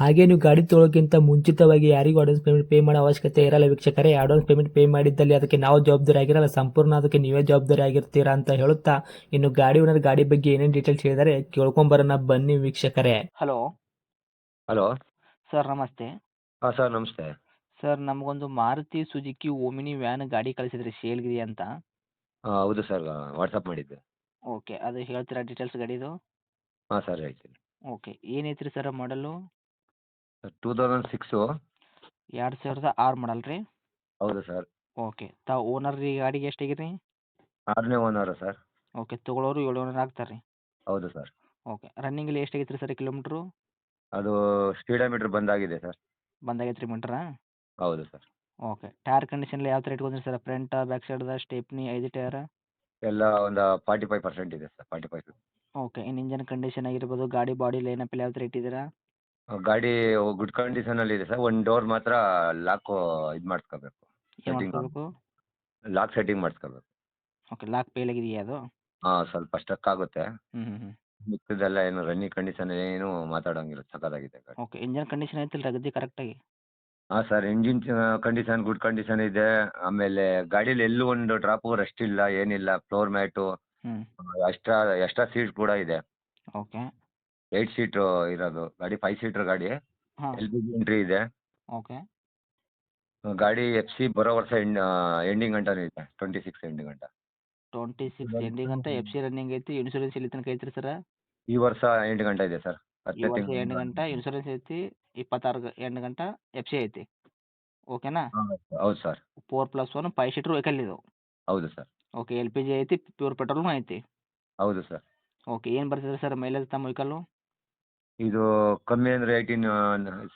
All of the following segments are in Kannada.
ಹಾಗೆ ನೀವು ಗಾಡಿ ತೊಳೋಕ್ಕಿಂತ ಮುಂಚಿತವಾಗಿ ಯಾರಿಗೂ ಅಡ್ವಾನ್ಸ್ ಪೇಮೆಂಟ್ ಪೇ ಮಾಡೋ ಅವಶ್ಯಕತೆ ಇರಲ್ಲ ವೀಕ್ಷಕರೇ. ಅಡ್ವಾನ್ಸ್ ಪೇಮೆಂಟ್ ಪೇ ಮಾಡಿದ್ದಲ್ಲಿ ಅದಕ್ಕೆ ನಾವು ಜವಾಬ್ದಾರಿ ಆಗಿರಲ್ಲ. ಸಂಪೂರ್ಣ ಅದಕ್ಕೆ ನೀವೇ ಜವಾಬ್ದಾರಿ ಆಗಿರ್ತೀರಾ ಅಂತ ಹೇಳುತ್ತಾ ಇನ್ನು ಗಾಡಿ ಓನರ್ ಗಾಡಿ ಬಗ್ಗೆ ಏನೇನು ಡೀಟೇಲ್ಸ್ ಹೇಳಿದರೆ ಕೇಳ್ಕೊಂಬರೋಣ ಬನ್ನಿ ವೀಕ್ಷಕರೇ. ಹಲೋ ಹಲೋ ಸರ್ ನಮಸ್ತೆ. ಹಾಂ ಸರ್ ನಮಸ್ತೆ. ಸರ್ ನಮಗೊಂದು ಮಾರುತಿ ಸುಜುಕಿ ಓಮಿನಿ ವ್ಯಾನ್ ಗಾಡಿ ಕಳಿಸಿದ್ರಿ ಶೇಲ್ಗಿರಿ ಅಂತ. ಹಾಂ ಹೌದು ಸರ್ ವಾಟ್ಸಪ್ ಮಾಡಿದ್ದೆ. ಓಕೆ ಅದು ಹೇಳ್ತೀರಾ ಡೀಟೇಲ್ಸ್ ಗಾಡಿದು? ಹಾಂ ಸರ್ ಹೇಳ್ತೀನಿ. ಓಕೆ ಏನೈತ್ರಿ ಸರ್ ಮಾಡಲು ಟೂ ತೌಸಂಡ್ ಸಿಕ್ಸು ಎರಡು ಸಾವಿರದ ಆರು ಮಾಡಲ್ ರೀ. ಹೌದು ಸರ್. ಓಕೆ ತಾವು ಓನರ್ ರೀ ಗಾಡಿಗೆ ಎಷ್ಟಾಗಿದೆ ರೀ ಆರನೇ ಓನರ್ ಸರ್. ಓಕೆ ತೊಗೊಳೋರು ಏಳು ಓನರ್ ಆಗ್ತಾರೆ ರೀ ಹೌದು ಸರ್. ಓಕೆ ರನ್ನಿಂಗಲ್ಲಿ ಎಷ್ಟಾಗೈತೆ ರೀ ಸರ್ ಕಿಲೋಮೀಟ್ರು ಅದು ಸ್ಪೀಡೋಮೀಟ್ರ್ ಬಂದಾಗಿದೆ ಸರ್. ಬಂದಾಗೈತೆ ರೀ ಮೀಟ್ರಾ ಹೌದು ಸರ್. ಓಕೆ ಟೈರ್ ಕಂಡೀಷನ್ ಯಾವ ಥರ ಇಟ್ಕೊಂಡ್ರಿ ಸರ್? ಫ್ರಂಟ್ ಬ್ಯಾಕ್ ಸೈಡ್ದ ಸ್ಟೇಪ್ನಿ ಐದು ಟೈರ್ ಎಲ್ಲ ಒಂದು ಫಾರ್ಟಿ ಫೈವ್ ಪರ್ಸೆಂಟ್ ಇದೆ sir forty five okay in engine condition ಆಗಿರ್ಬೋದು ಗಾಡಿ ಬಾಡಿ ಲೈನಪ್ ಯಾವ ಥರ ಇಟ್ಟಿದ್ದೀರಾ? ಗಾಡಿ ಗುಡ್ ಕಂಡೀಷನಲ್ಲಿ ಇದೆ ಸರ್. ಒಂದು ಡೋರ್ ಮಾತ್ರ ಲಾಕು ಇದು ಮಾಡಿಸ್ಕೋಬೇಕು. ಏನು. ಮಾಡ್ಕೋಬೇಕು ಲಾಕ್ ಸೆಟ್ಟಿಂಗ್ ಮಾಡಿಸ್ಕೋಬೇಕು. ಓಕೆ ಲಾಕ್ ಫೇಲ್ ಆಗಿದೆಯಾ ಅದು? ಹಾಂ ಸ್ವಲ್ಪ ಸ್ಟಕ್ ಆಗುತ್ತೆ. ಹ್ಞೂ ಹ್ಞೂ ಹ್ಞೂ ಮಿಕ್ಕಿದೆಲ್ಲ ಏನು ರನ್ನಿಂಗ್ ಕಂಡೀಷನ್ ಏನು ಮಾತಾಡೋಂಗಿಲ್ಲ ಸಕ್ಕತ್ತಾಗಿದೆ ಗಾಡಿ. ಓಕೆ ಇಂಜನ್ ಕಂಡೀಷನ್ ಐತಿಲ್ಲ ಗದ್ದೆ ಕರೆಕ್ಟಾಗಿ ಹಾಂ sir engine condition good condition ಇದೆ. ಆಮೇಲೆ ಗಾಡಿಲಿ ಎಲ್ಲೂ ಒಂದು ಡ್ರಾಪು ರಸ್ಟ್ ಇಲ್ಲ ಏನಿಲ್ಲ ಫ್ಲೋರ್ ಮ್ಯಾಟು ಹ್ಞೂ ಎಕ್ಸ್ಟ್ರಾ ಎಕ್ಸ್ಟ್ರಾ ಸೀಟ್ ಕೂಡ ಇದೆ. ಓಕೆ ಏಯ್ಟ್ ಸೀಟು ಇರೋದು. ಗಾಡಿ ಫೈವ್ ಸೀಟ್ರ್ ಗಾಡಿ. ಹಾಂ. ಎಲ್ ಪಿ ಜಿ ಎಂಟ್ರಿ ಇದೆ. ಓಕೆ ಗಾಡಿ ಎಫ್ ಸಿ ಬರೋ ವರ್ಷ ಎಂಡ್ ಎಂಡಿಂಗ್ ಗಂಟನೂ ಇದೆ ಟ್ವೆಂಟಿ ಸಿಕ್ಸ್ ಎಂಡಿಂಗ್ ಗಂಟ. ಟ್ವೆಂಟಿ ಸಿಕ್ಸ್ ಇವಾಗ ಎಂಡಿಂಗ್ ಅಂತ ಎಫ್ ಸಿ ರನ್ನಿಂಗ್ ಐತಿ ಇನ್ಶೂರೆನ್ಸ್ ಇಲ್ಲಿ ತನಕ ಐತ್ರಿ ಸರ್ ಈ ವರ್ಷ ಎಂಟು ಗಂಟೆ ಇದೆ ಸರ್ ಈ ವರ್ಷ ಎಂಟು ಗಂಟೆ ಇನ್ಶೂರೆನ್ಸ್ ಐತಿ ಇಪ್ಪತ್ತಾರು ಗ- ಎಂಟು ಗಂಟೆ ಎಫ್ ಸಿ ಐತಿ. ಓಕೆನಾ ಹೌದು sir four plus one five seater vehicle ಇದು. ಹೌದು sir okay L P G ಐತಿ ಪ್ಯೂರ್ ಪೆಟ್ರೋಲ್ನು ಐತಿ. ಹೌದು ಸರ್ ಓಕೆ ಏನು ಬರ್ತದೆ ಸರ್ ಮೈಲೇಜ್ ತಮ್ಮ ವೆಹಿಕಲ್ಲು ಇದು ಕಮ್ಮಿ ಅಂದ್ರೆ eighteen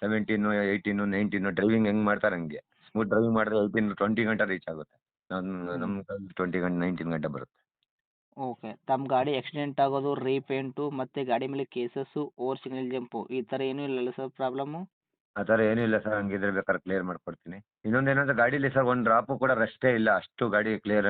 seventeen eighteen nineteen driving ಹೆಂಗ್ ಮಾಡ್ತಾರೆ ಹಂಗೆ? ಸ್ಮೂತ್ ಡ್ರೈವಿಂಗ್ ಮಾಡಿದ್ರೆ ಏಯ್ಟೀನ್ ಟ್ವೆಂಟಿ ಗಂಟೆ ರೀಚ್ ಆಗುತ್ತೆ. ನಮ್ಮ ನಮ್ಮ ಟ್ವೆಂಟಿ ಗಂಟೆ ನೈನ್ಟೀನ್ ಗಂಟೆ ಬರುತ್ತೆ. ಓಕೆ ತಮ್ಮ ಗಾಡಿ ಆಕ್ಸಿಡೆಂಟ್ ಆಗೋದು ರೀಪೇಂಟು ಮತ್ತೆ ಗಾಡಿ ಮೇಲೆ ಕೇಸಸ್ ಓವರ್ ಸಿಗ್ನಲ್ ಜಂಪು ಈ ಥರ ಏನೂ ಇಲ್ಲಲ್ಲ ಸರ್ ಪ್ರಾಬ್ಲಮ್ಮು ಆ ಥರ ಏನೂ ಇಲ್ಲ ಸರ್ ಹಂಗಿದ್ರೆ ಬೇಕಾದ್ರೆ ಕ್ಲಿಯರ್ ಮಾಡ್ಕೊಡ್ತೀನಿ. ಇನ್ನೊಂದು ಏನಂದ್ರೆ ಗಾಡೀಲಿ ಸರ್ ಒಂದು ಡ್ರಾಪು ಕೂಡ ರೆಸ್ಟೇ ಇಲ್ಲ. ಅಷ್ಟು ಗಾಡಿ ಕ್ಲಿಯರ್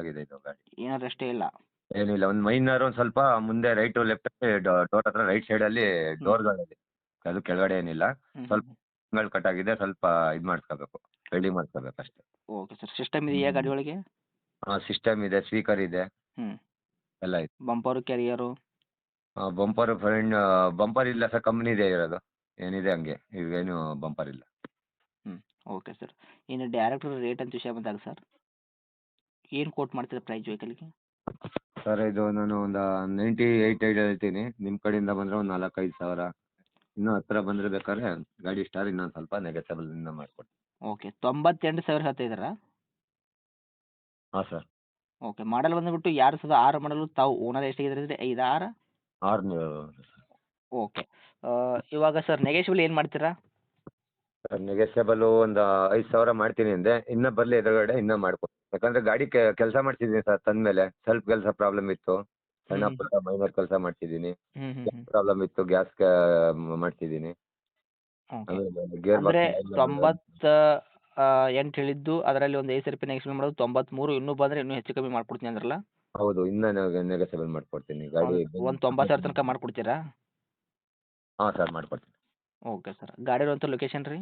ಆಗಿದೆ ಇದು ಗಾಡಿ. ಏನಾರು ಅಷ್ಟೇ ಇಲ್ಲ. ಏನಿಲ್ಲ ಒಂದು ಮೈನರ್ ಒಂದು ಸ್ವಲ್ಪ ಮುಂದೆ ರೈಟು ಲೆಫ್ಟ್ ಡೋರ್ ಹತ್ರ ರೈಟ್ ಸೈಡಲ್ಲಿ ಡೋರ್ಗಳಲ್ಲಿ ಅದು ಕೆಳಗಡೆ ಏನಿಲ್ಲ. ಸ್ವಲ್ಪ ತಿಂಗಳು ಕಟ್ ಆಗಿದೆ ಸ್ವಲ್ಪ ಇದು ಮಾಡಿಸ್ಕೋಬೇಕು ರೆಡಿ ಮಾಡಿಸ್ಕೋಬೇಕು ಅಷ್ಟೇ. ಓಕೆ ಸರ್ ಸಿಸ್ಟಮ್ ಇದೆಯಾ ಗಾಡಿ ಒಳಗೆ? ಸಿಸ್ಟಮ್ ಇದೆ ಸ್ಪೀಕರ್ ಇದೆ. ಹ್ಮ್. ಎಲ್ಲ ಇದೆ bumper carrier bumper front bumper ಇಲ್ಲ ಸರ್ ಇದೆ ಇರೋದು. ಏನಿದೆ ಹಂಗೆ ಇವೇನು ಬಂಪರ್ ಇಲ್ಲ. ಓಕೆ ಸರ್ ಇನ್ನು ಡೈರೆಕ್ಟ್ ರೇಟ್ ಅಂತ ವಿಷಯ ಬಂದಾಗ ಸರ್ ಏನು ಕೋಟ್ ಮಾಡ್ತೀರಾ ಪ್ರೈಸ್ ವೆಹಿಕಲ್ಗೆ ಸರ್ ಇದು ನಾನು ಒಂದು ನೈಂಟಿ ಏಯ್ಟ್ ಏಯ್ಟ್ ಹೇಳ್ತೀನಿ. ನಿಮ್ಮ ಕಡೆಯಿಂದ ಬಂದರೆ ಒಂದು ನಾಲ್ಕೈದು ಸಾವಿರ. ಇನ್ನೂ ಹತ್ತಿರ ಬಂದರೆ ಬೇಕಾದ್ರೆ ಗಾಡಿ ಸ್ಟಾರ್ ಇನ್ನೊಂದು ಸ್ವಲ್ಪ ನೆಗೆಸಬಲ್ ಇನ್ನೂ ಮಾಡಿಕೊಡ್ತೀನಿ. ಓಕೆ ತೊಂಬತ್ತೆಂಟು ಸಾವಿರ ಹೇಳ್ತಾಯಿದ್ದೀರಾ ಹಾಂ ಸರ್. ಓಕೆ ಮಾಡಲ್ ಬಂದುಬಿಟ್ಟು ಯಾರು ಸಾವಿರದ ಆರು ಮಾಡಲು ತಾವು ಓನರ್ ಎಷ್ಟಾಗಿದ್ರೆ ಐದು ಆರು ಆರುನೂರು ಓಕೆ ಇವಾಗ ಸರ್ ನೆಗೆಶಿಬಲ್ ಏನು ಮಾಡ್ತೀರಾ? ಸರ್ ನೆಗೆಸಬಲು ಒಂದು ಐದು ಸಾವಿರ ಮಾಡ್ತೀನಿ ಅಂದೆ. ಇನ್ನೂ ಬರಲಿ ಎದುರುಗಡೆ ಇನ್ನೂ ಮಾಡ್ಕೊಡ್ತೀನಿ. ಯಾಕಂದರೆ ಗಾಡಿ ಕೆಲಸ ಮಾಡ್ತಿದ್ದೀನಿ ಸರ್ ತಂದಮೇಲೆ. ಸ್ವಲ್ಪ ಕೆಲಸ ಪ್ರಾಬ್ಲಮ್ ಇತ್ತು. ಸಣ್ಣ. ಪುಟ್ಟ ಮೈನರ್ ಕೆಲಸ ಮಾಡ್ತಿದ್ದೀನಿ. ಪ್ರಾಬ್ಲಮ್ ಇತ್ತು ಗ್ಯಾಸ್ ಮಾಡ್ತಿದ್ದೀನಿ. ತೊಂಬತ್ ಎಂಟ್ ಗೇರ್ ಅಂದರೆ ತೊಂಬತ್ತು ಎಂಟು ಹೇಳಿದ್ದು ಅದರಲ್ಲಿ ಒಂದು ಐದು ಸಾವಿರ ರೂಪಾಯಿ ನೆಗೆಸ್ಬಲ್ ಮಾಡೋದು ತೊಂಬತ್ತ್ಮೂರು ಇನ್ನೂ ಬಂದ್ರೆ ಇನ್ನೂ ಹೆಚ್ಚು ಕಮ್ಮಿ ಮಾಡ್ಕೊಡ್ತೀನಿ ಅಂದ್ರಲ್ಲ? ಹೌದು ಇನ್ನೂ ನೆಗೆಸಬಲ್ ಮಾಡ್ಕೊಡ್ತೀನಿ. ಗಾಡಿ ಒಂದು ತೊಂಬತ್ತು ಸಾವಿರ ತನಕ ಮಾಡ್ಕೊಡ್ತೀರಾ? ಹಾಂ ಸರ್ ಮಾಡ್ಕೊಡ್ತೀನಿ. ಓಕೆ ಸರ್ ಗಾಡಿ ಇರುವಂಥ ಲೊಕೇಶನ್ ರೀ?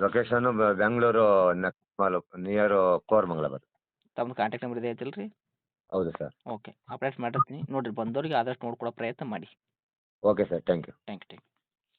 ಲೊಕೇಶನು ಬೆಂಗಳೂರು ನಕ್ಮಾಲು ನಿಯರು ಕೋರಮಂಗಲ ಬರುತ್ತೆ ತಮ್ಮ ಕಾಂಟ್ಯಾಕ್ಟ್ ನಂಬರ್ ಇದೆ ಐತಿಲ್ಲ ರೀ ಹೌದು ಸರ್ ಓಕೆ ಅಪ್ಡೇಟ್ ಮಾಡಿರ್ತೀನಿ ನೋಡಿರಿ ಬಂದವ್ರಿಗೆ ಆದಷ್ಟು ನೋಡ್ಕೊಡೋ ಪ್ರಯತ್ನ ಮಾಡಿ. Okay sir thank you thank you thank you